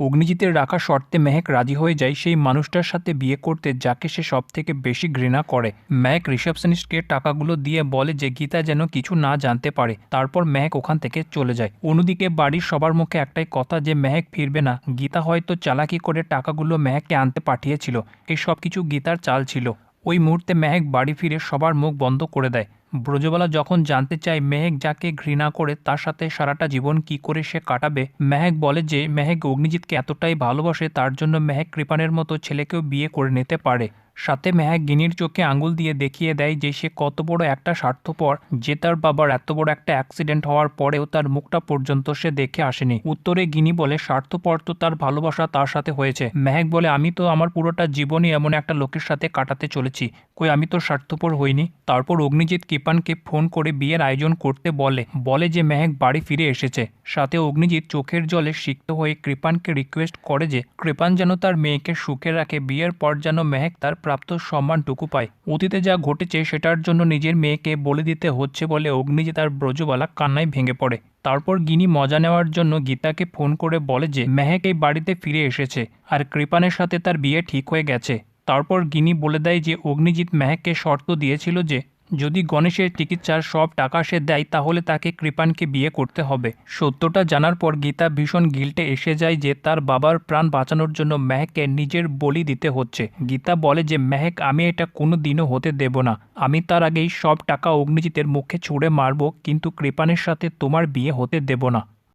অগ্নিজিতের রাখা শর্তে মেহেক রাজি হয়ে যায় সেই মানুষটার সাথে বিয়ে করতে, যাকে সে সব থেকে বেশি ঘৃণা করে। মেহেক রিসেপশনিস্টকে টাকাগুলো দিয়ে বলে যে গীতা যেন কিছু না জানতে পারে। তারপর মেহেক ওখান থেকে চলে যায়। অন্যদিকে বাড়ির সবার মুখে একটাই কথা যে মেহেক ফিরবে না। গীতা হয়তো চালাকি করে টাকাগুলো মেহেককে আনতে পাঠিয়েছিল। এই সব কিছু গীতার চাল ছিল। ওই মুহূর্তে মেহেক বাড়ি ফিরে সবার মুখ বন্ধ করে দেয়। ব্রজবালা যখন জানতে চায় মেহেক যাকে ঘৃণা করে, তার সাথে সারাটা জীবন কি করে সে কাটাবে, মেহেক বলে যে, মেহেক অগ্নিজিৎকে এতটাই ভালোবাসে, তার জন্য মেহেক কৃপানের মতো ছেলেকেও বিয়ে করে নিতে পারে। সাথে মেহেক গিনির চোখে আঙুল দিয়ে দেখিয়ে দেয় যে সে কত বড় একটা স্বার্থপর, যে তার বাবার এত বড় একটা অ্যাক্সিডেন্ট হওয়ার পরেও তার মুখটা পর্যন্ত সে দেখে আসেনি। উত্তরে গিনি বলে, স্বার্থপর তো তার ভালোবাসা তার সাথে হয়েছে। মেহেক বলে, আমি তো আমার পুরোটা জীবনই এমন একটা লোকের সাথে কাটাতে চলেছি। কই, আমি তো স্বার্থপর হইনি? তারপর অগ্নিজিৎ কৃপানকে ফোন করে বিয়ের আয়োজন করতে বলে। বলে যে মেহেক বাড়ি ফিরে এসেছে। সাথে অগ্নিজিৎ চোখের জলে সিক্ত হয়ে কৃপানকে রিকোয়েস্ট করে যে, কৃপান যেন তার মেয়েকে সুখে রাখে। বিয়ের পর যেন মেহেক তার প্রাপ্ত সম্মানটুকু পায়। অতীতে যা ঘটেছে সেটার জন্য নিজের মেয়েকে বলে দিতে হচ্ছে বলে অগ্নিজিৎ তার ব্রজবালা কান্নায় ভেঙে পড়ে। তারপর গিনি মজা নেওয়ার জন্য গীতাকে ফোন করে বলে যে, মেহেক এই বাড়িতে ফিরে এসেছে আর কৃপানের সাথে তার বিয়ে ঠিক হয়ে গেছে। তারপর গিনি বলে দেয় যে, অগ্নিজিৎ মেহেককে শর্ত দিয়েছিল যে যদি গণেশের চিকিৎসার সব টাকা সে দেয়, তাহলে তাকে কৃপানকে বিয়ে করতে হবে। সত্যটা জানার পর গীতা ভীষণ গিল্টে এসে যায় যে তার বাবার প্রাণ বাঁচানোর জন্য মেহেককে নিজের বলি দিতে হচ্ছে। গীতা বলে যে, মেহেক, আমি এটা কোনো দিনও হতে দেব না। আমি তার আগেই সব টাকা অগ্নিজিতের মুখে ছুঁড়ে মারব, কিন্তু কৃপানের সাথে তোমার বিয়ে হতে দেব না।